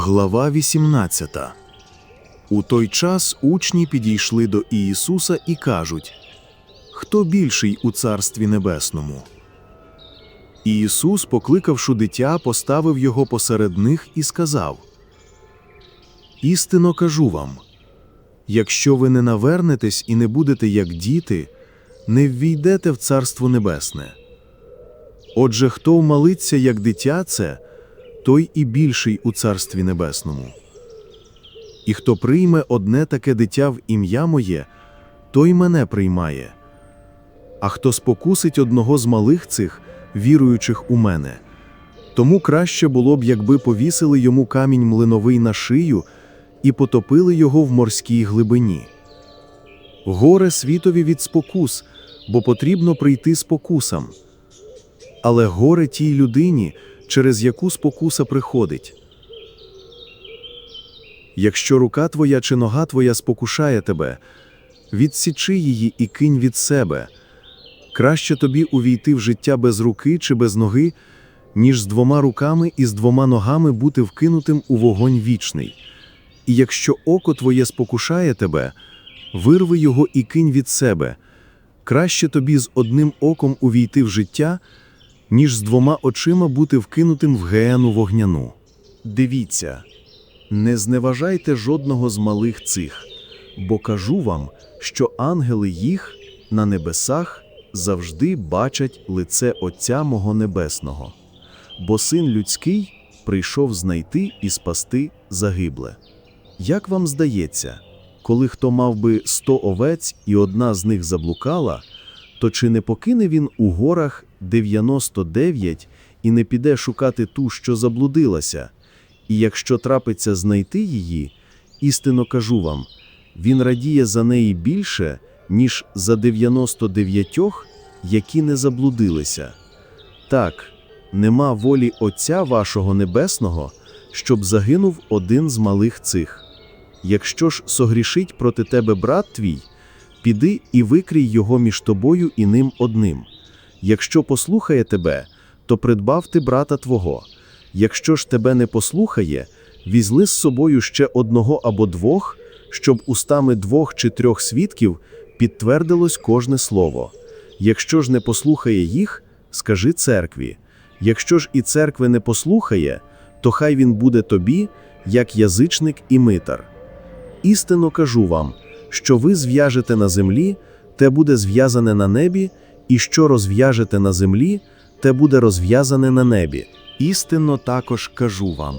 Глава 18 У той час учні підійшли до Ісуса і кажуть Хто більший у Царстві Небесному? Ісус, покликавши дитя, поставив його посеред них і сказав Істинно кажу вам якщо ви не навернетесь і не будете як діти, не ввійдете в Царство Небесне. Отже, хто вмалиться як дитя це, той і більший у Царстві Небесному. І хто прийме одне таке дитя в ім'я моє, той мене приймає. А хто спокусить одного з малих цих, віруючих у мене, тому краще було б, якби повісили йому камінь млиновий на шию і потопили його в морській глибині. Горе світові від спокус, бо потрібно прийти спокусам. Але горе тій людині, через яку спокуса приходить. Якщо рука твоя чи нога твоя спокушає тебе, відсічи її і кинь від себе. Краще тобі увійти в життя без руки чи без ноги, ніж з двома руками і з двома ногами бути вкинутим у вогонь вічний. І якщо око твоє спокушає тебе, вирви його і кинь від себе. Краще тобі з одним оком увійти в життя, ніж з двома очима бути вкинутим в геену вогняну. Дивіться, не зневажайте жодного з малих цих, бо кажу вам, що ангели їх на небесах завжди бачать лице Отця мого Небесного, бо син людський прийшов знайти і спасти загибле. Як вам здається, коли хто мав би сто овець і одна з них заблукала, то чи не покине він у горах 99 і не піде шукати ту, що заблудилася? І якщо трапиться знайти її, істинно кажу вам, він радіє за неї більше, ніж за 99, які не заблудилися. Так, нема волі Отця вашого Небесного, щоб загинув один з малих цих. Якщо ж согрішить проти тебе брат твій, піди і викрій його між тобою і ним одним. Якщо послухає тебе, то придбав ти брата твого. Якщо ж тебе не послухає, візьми з собою ще одного або двох, щоб устами двох чи трьох свідків підтвердилось кожне слово. Якщо ж не послухає їх, скажи церкві. Якщо ж і церкви не послухає, то хай він буде тобі, як язичник і митар. Істинно кажу вам, що ви зв'яжете на землі, те буде зв'язане на небі, і що розв'яжете на землі, те буде розв'язане на небі. Істинно також кажу вам: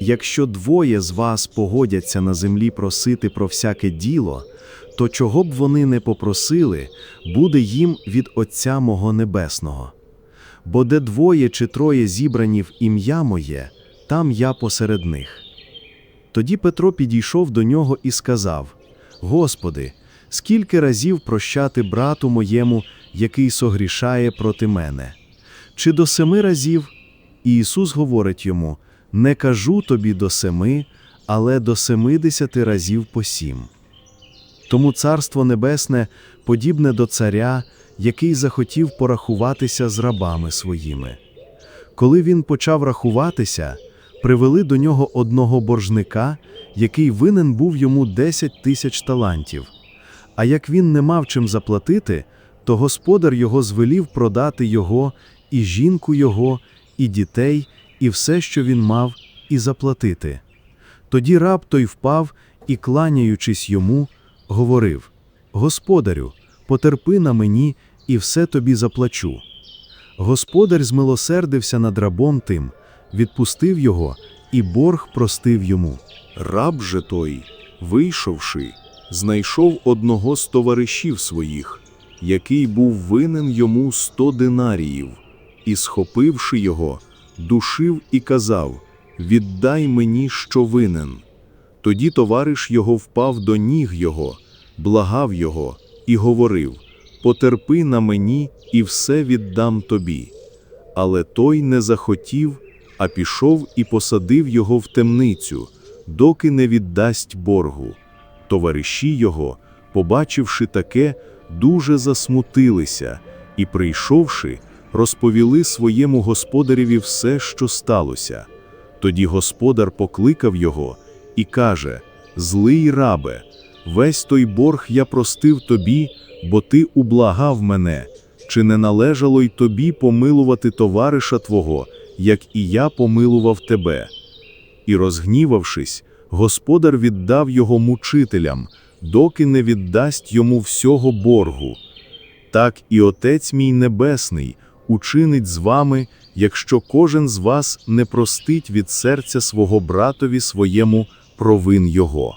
якщо двоє з вас погодяться на землі просити про всяке діло, то чого б вони не попросили, буде їм від Отця мого Небесного. Бо де двоє чи троє зібрані в ім'я моє, там я посеред них. Тоді Петро підійшов до нього і сказав: Господи, скільки разів прощати брату моєму, який согрішає проти мене? Чи до семи разів? І Ісус говорить йому: Не кажу тобі до семи, але до семидесяти разів по сім. Тому Царство Небесне подібне до царя, який захотів порахуватися з рабами своїми. Коли він почав рахуватися, привели до нього одного боржника, який винен був йому 10 тисяч талантів. А як він не мав чим заплатити, то господар його звелів продати його, і жінку його, і дітей, і все, що він мав, і заплатити. Тоді раб той впав і, кланяючись йому, говорив: Господарю, потерпи на мені, і все тобі заплачу. Господар змилосердився над рабом тим, відпустив його, і борг простив йому. Раб же той, вийшовши, знайшов одного з товаришів своїх, який був винен йому сто динаріїв, і, схопивши його, душив і казав: Віддай мені, що винен. Тоді товариш його впав до ніг його, благав його і говорив: Потерпи на мені, і все віддам тобі. Але той не захотів, а пішов і посадив його в темницю, доки не віддасть боргу. Товариші його, побачивши таке, дуже засмутилися і, прийшовши, розповіли своєму господареві все, що сталося. Тоді господар покликав його і каже: Злий рабе, весь той борг я простив тобі, бо ти ублагав мене. Чи не належало й тобі помилувати товариша твого, як і я помилував тебе? І, розгнівавшись, господар віддав його мучителям, доки не віддасть йому всього боргу. Так і Отець мій Небесний учинить з вами, якщо кожен з вас не простить від серця свого братові своєму провин його.